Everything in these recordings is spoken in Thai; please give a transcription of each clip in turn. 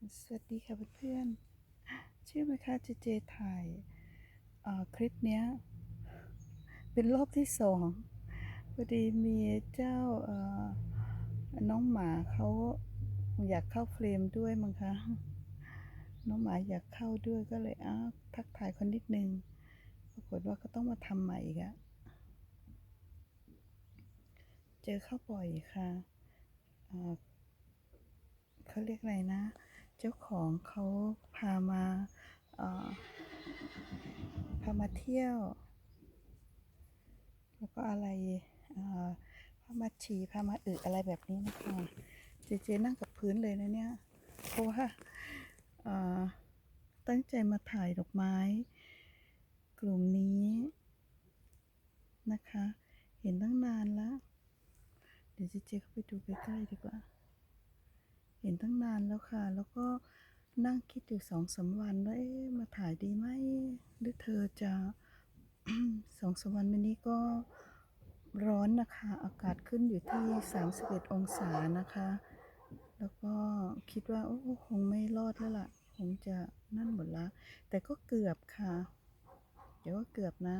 สวัสดีค่ะเพื่อนๆชื่อไหมคะเจเจถ่ายอ่อคลิปเนี้ย เป็นรอบที่สองพอดีมีเจ้าอ่อน้องหมาเขาอยากเข้าเฟรมด้วยมั้งคะ น้องหมาอยากเข้าด้วยก็เลยอ้าวทักทายคนนิดนึง ปรากฏว่าก็ต้องมาทำใหม่อีกอะเจอเข้าบ่อยค่ะเอ่อเขาเรียกอะไรนะ เจ้าของเขาพามาพามาเที่ยว แล้วก็อะไรพามาฉี่พามาอึอะไรแบบนี้นะคะเจเจนั่งกับพื้นเลยนะเนี่ย เพราะว่าตั้งใจมาถ่ายดอกไม้ กลุ่มนี้นะคะ เห็นตั้งนานแล้ว เดี๋ยวเจเจเข้าไปดูใกล้ๆดีกว่า เห็นตั้งนานแล้วค่ะ แล้วก็นั่งคิดอยู่สองสามวันว่าเอ๊ะมาถ่ายดีไหมหรือเธอจะสองสามวันมานี้ก็ร้อนนะคะ อากาศขึ้นอยู่ที่ 31 องศานะคะ แล้วก็คิดว่าโอ้คงไม่รอดแล้วล่ะ คงจะนั่นหมดละ แต่ก็เกือบค่ะ เดี๋ยวก็เกือบนะ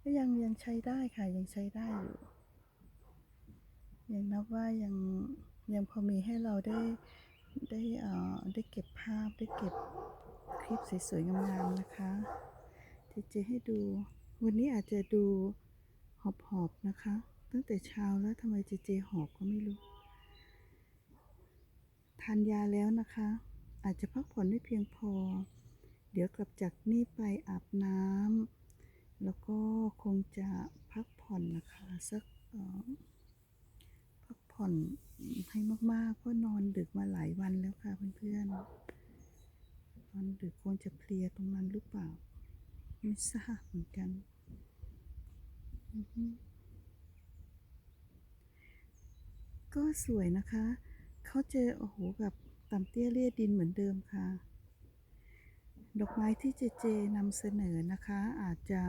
ก็ยังยังใช้ได้ค่ะ ยังใช้ได้อยู่ ยังนับว่ายัง ยังพอมีให้เราได้ได้เอ่อได้เก็บภาพได้เก็บคลิปสวยๆงามๆนะคะเจเจให้ดู วันนี้อาจจะดูหอบๆนะคะ ตั้งแต่เช้าแล้วทำไมเจเจหอบก็ไม่รู้ทานยาแล้วนะคะ อาจจะพักผ่อนไม่เพียงพอ เดี๋ยวกลับจากนี่ไปอาบน้ำแล้วก็คงจะพักผ่อนนะคะ สักเอ่อพัก ผ่อนให้มากๆเพราะนอนดึกมาหลายวันแล้วค่ะเพื่อนๆนอนดึกคงจะเพลียตรงนั้นหรือเปล่า ไม่ทราบเหมือนกันก็สวยนะคะ เขาเจอโอ้โหแบบต่ำเตี้ยเลียดินเหมือนเดิมค่ะ ดอกไม้ที่เจเจนำเสนอนะคะ อาจจะ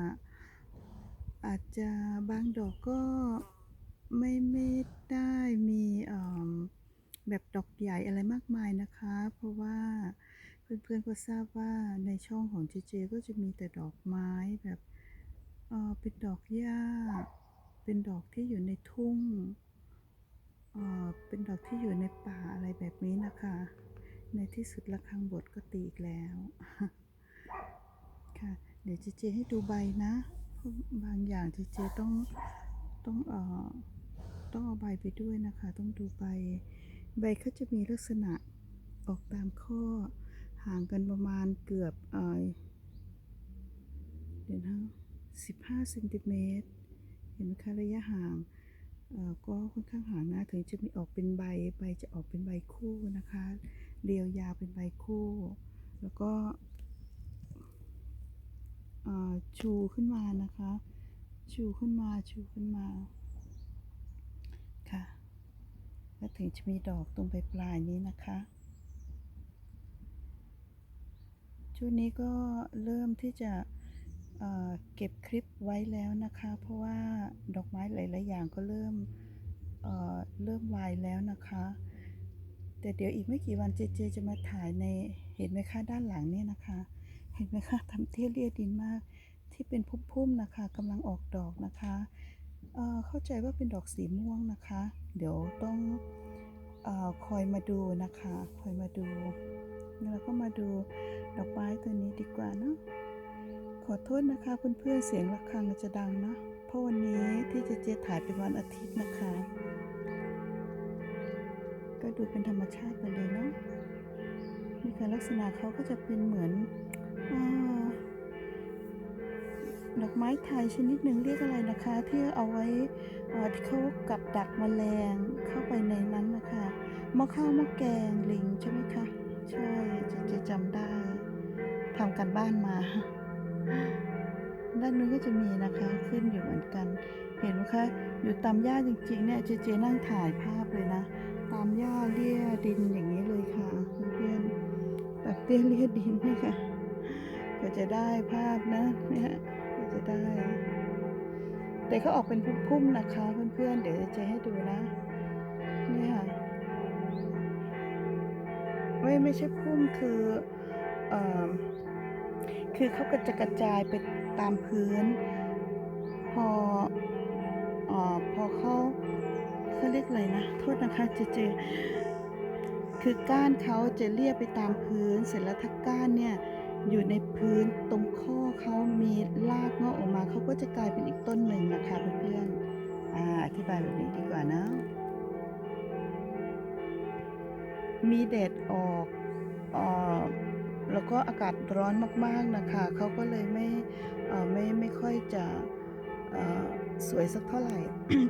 อาจจะบางดอกก็ ไม่ไม่ได้มีแบบดอกใหญ่อะไรมากมายนะคะ เพราะว่าเพื่อนๆก็ทราบว่าในช่องของเจเจก็จะมีแต่ดอกไม้แบบเเป็นดอกหญ้า เป็นดอกที่อยู่ในทุ่งเเป็นดอกที่อยู่ในป่าอะไรแบบนี้นะคะ ในที่สุดระฆังบทก็ตีอีกแล้วค่ะเดี๋ยวเจเจให้ดูใบนะเพราะบางอย่างเจเจต้องต้องเอ่อ ต้องเอาใบไปด้วยนะคะ ต้องดูใบ ใบเขาจะมีลักษณะออกตามข้อห่างกันประมาณเกือบเออเดี๋ยวนะ15เซนติเมตรเห็นไหมคะระยะห่างก็ค่อนข้างห่างนะถึงจะมีออกเป็นใบใบจะออกเป็นใบคู่นะคะ เรียวยาวเป็นใบคู่ แล้วก็ชูขึ้นมานะคะ ชูขึ้นมาชูขึ้นมา ค่ะ แล้วถึงจะมีดอกตรงปลายปลายนี้นะคะช่วงนี้ก็เริ่มที่จะเเก็บคลิปไว้แล้วนะคะ เพราะว่าดอกไม้หลายๆอย่างก็เริ่มเเริ่มวายแล้วนะคะ แต่เดี๋ยวอีกไม่กี่วันเจเจจะมาถ่ายในเห็นไหมคะด้านหลังเนี่ยนะคะ เห็นไหมคะทำเที่ยเรียดินมากที่เป็นพุ่มๆนะคะกำลังออกดอกนะคะเเข้าใจว่าเป็นดอกสีม่วงนะคะ เดี๋ยวต้องอคอยมาดูนะคะ คอยมาดูแล้วก็มาดูดอกไม้ตัวนี้ดีกว่าเนาะขอโทษนะคะเพื่อนๆเสียงระฆังจะดังนะเพราะวันนี้ที่เจะเจถ่ายเป็นวันอาทิตย์นะคะ ก็ดูเป็นธรรมชาติไปเลยเนาะนี่ค่ะลักษณะเขาก็จะเป็นเหมือนอา ดอกไม้ไทยชนิดหนึ่งเรียกอะไรนะคะ ที่เอาไว้ที่เขากับดักแมลงเข้าไปในนั้นนะคะหม้อข้าวหม้อแกงลิงใช่ไหมคะใช่จะจะจำได้ทำกันบ้านมา ด้านนู้นก็จะมีนะคะขึ้นอยู่เหมือนกัน เห็นไหมคะอยู่ตามหญ้าจริงๆเนี่ยเจเจนั่งถ่ายภาพเลยนะ ตามหญ้าเลี่ยดินอย่างนี้เลยค่ะเพื่อนๆแบบเตี้ยเลี่ยดินนี่ค่ะก็จะได้ภาพนะเนี่ย จะได้ แต่เขาออกเป็นพุ่มๆนะคะเพื่อนๆ เดี๋ยวเจให้ดูนะ นี่ค่ะ ไม่ไม่ใช่พุ่มคือเอ่อคือเขาก็จะกระจายไปตามพื้น พออ่อพอเขาเขาเรียกอะไรนะ โทษนะคะเจเจคือก้านเขาจะเรียบไปตามพื้น เสร็จแล้วถ้าก้านเนี่ย อยู่ในพื้นตรงข้อเขามีรากงอกออกมาเขาก็จะกลายเป็นอีกต้นหนึ่งนะคะเพื่อนๆอ่าอธิบายแบบนี้ดีกว่านะ มีแดดออกออแล้วก็อากาศร้อนมากๆนะคะ เขาก็เลยไม่ไม่ไม่ค่อยจะสวยสักเท่าไหร่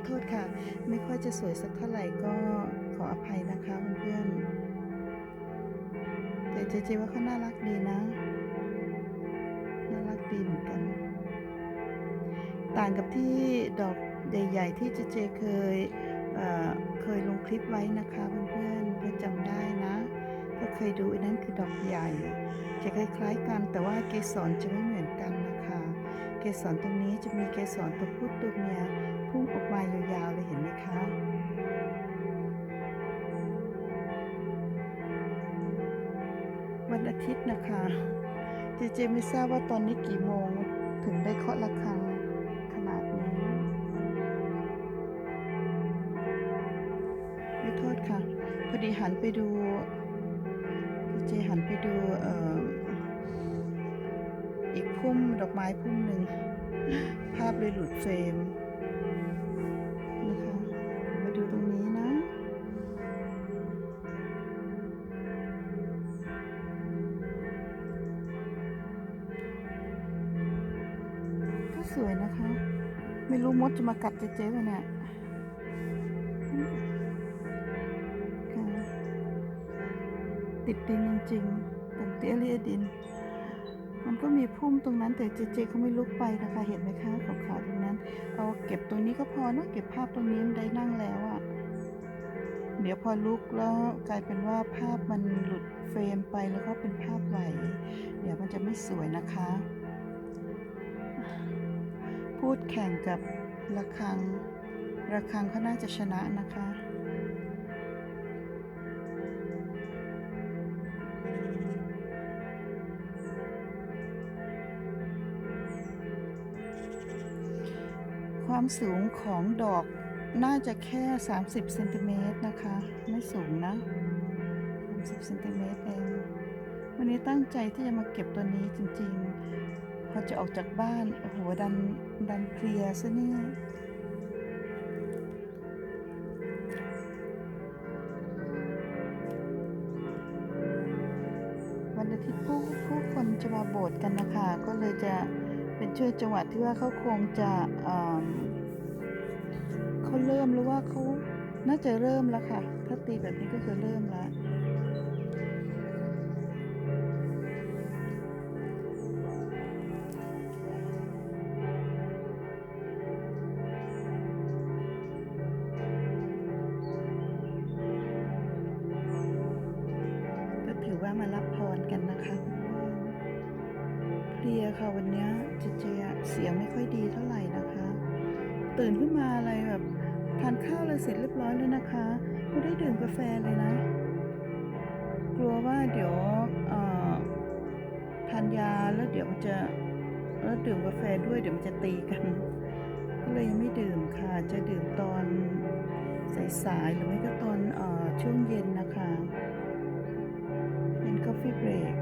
โทษค่ะ ไม่ค่อยจะสวยสักเท่าไหร่ก็ขออภัยนะคะเพื่อนๆแต่เจเจว่าเขาน่ารักดีนะ น่ารักดีเหมือนกัน ต่างกับที่ดอกใหญ่ๆที่เจเจเคยเเคยลงคลิปไว้นะคะเพื่อนๆถ้าจำได้นะก็เคยดูอันนั้นคือดอกใหญ่ จะคล้ายๆกันแต่ว่าเกสรจะไม่เหมือนกันนะคะ เกสรตรงนี้จะมีเกสรตัวผู้ตัวเมียพุ่งออกมายาวๆเลยเห็นไหมคะวันอาทิตย์นะคะ ดีเจไม่ทราบว่าตอนนี้กี่โมงถึงได้เคาะระฆังขนาดนี้ ไม่โทษค่ะ พอดีหันไปดูดีเจหันไปดูเอ่ออีกพุ่มดอกไม้พุ่มหนึ่ง ภาพเลยหลุดเฟรม ไม่รู้มดจะมากัดเจ๊ๆวะเนี่ยติดดินจริงๆเป็นเตี้ยเลียดิน มันก็มีพุ่มตรงนั้นแต่เจเจเขาไม่ลุกไปนะคะ เห็นไหมคะขาวๆตรงนั้น เอาเก็บตรงนี้ก็พอเนอะเก็บภาพตรงนี้มันได้นั่งแล้วอะเดี๋ยวพอลุกแล้วกลายเป็นว่าภาพมันหลุดเฟรมไปแล้วก็เป็นภาพไหว เดี๋ยวมันจะไม่สวยนะคะ พูดแข่งกับระฆัง ระฆังเขาน่าจะชนะนะคะ ความสูงของดอกน่าจะแค่ 30เซนติเมตรนะคะ ไม่สูงนะ30เซนติเมตรเอง วันนี้ตั้งใจที่จะมาเก็บตัวนี้จริง ๆ พอจะออกจากบ้านโอ้โหดันดันเพลียซะเนี่ยวันอาทิตย์ผู้ผู้คนจะมาโบสถ์กันนะคะ ก็เลยจะเป็นช่วงจังหวะที่ว่าเขาคงจะเอิ่มเขาเริ่มหรือว่าเขาน่าจะเริ่มแล้วค่ะ ถ้าตีแบบนี้ก็คือเริ่มแล้ว ขึ้นมาอะไรแบบทานข้าวอะไรเสร็จเรียบร้อยแล้วนะคะไม่ได้ดื่มกาแฟเลยนะ กลัวว่าเดี๋ยวทานยาแล้วเดี๋ยวมันจะแล้วดื่มกาแฟด้วยเดี๋ยวมันจะตีกัน ก็เลยยังไม่ดื่มค่ะ จะดื่มตอนสายๆหรือไม่ก็ตอนอช่วงเย็นนะคะ เป็น coffee break อะไรแ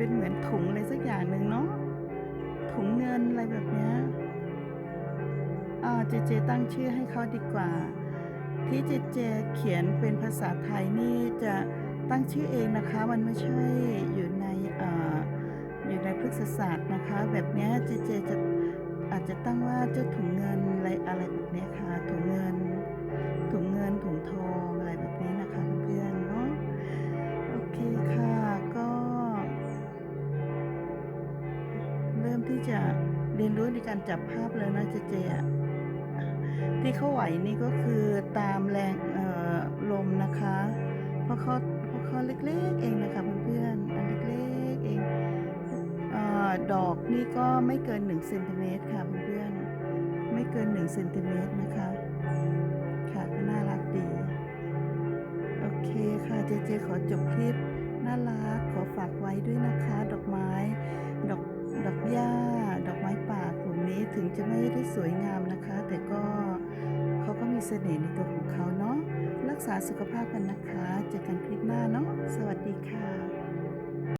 เป็นเหมือนถุงอะไรสักอย่างหนึ่งเนาะถุงเงินอะไรแบบเนี้ยอ่าเจเจตั้งชื่อให้เขาดีกว่า ที่เจเจเขียนเป็นภาษาไทยนี่จะตั้งชื่อเองนะคะ มันไม่ใช่อยู่ในอ่าอยู่ในพฤกษศาสตร์นะคะ แบบนี้เจเจจะอาจจะตั้งว่าเจ้าถุงเงินอะไรอะไรแบบนี้ค่ะถุงเงิน เรียนรู้ในการจับภาพแล้วนะเจเจอะที่เขาไหวนี่ก็คือตามแรงลมนะคะ เพราะเขาเพราะเขาเล็กๆเองนะคะเพื่อนๆอันเล็กๆเองเออดอกนี่ก็ไม่เกิน1เซนติเมตรค่ะเพื่อนๆไม่เกิน1เซนติเมตรนะคะค่ะก็น่ารักดี โอเคค่ะเจเจขอจบคลิปน่ารักขอฝากไว้ด้วยนะคะ ดอกไม้ดอก ดอกหญ้า ดอกไม้ป่ากลุ่มนี้ถึงจะไม่ได้สวยงามนะคะ แต่ก็เขาก็มีเสน่ห์ในตัวของเขาเนาะ รักษาสุขภาพกันนะคะ เจอกันคลิปหน้าเนาะ สวัสดีค่ะ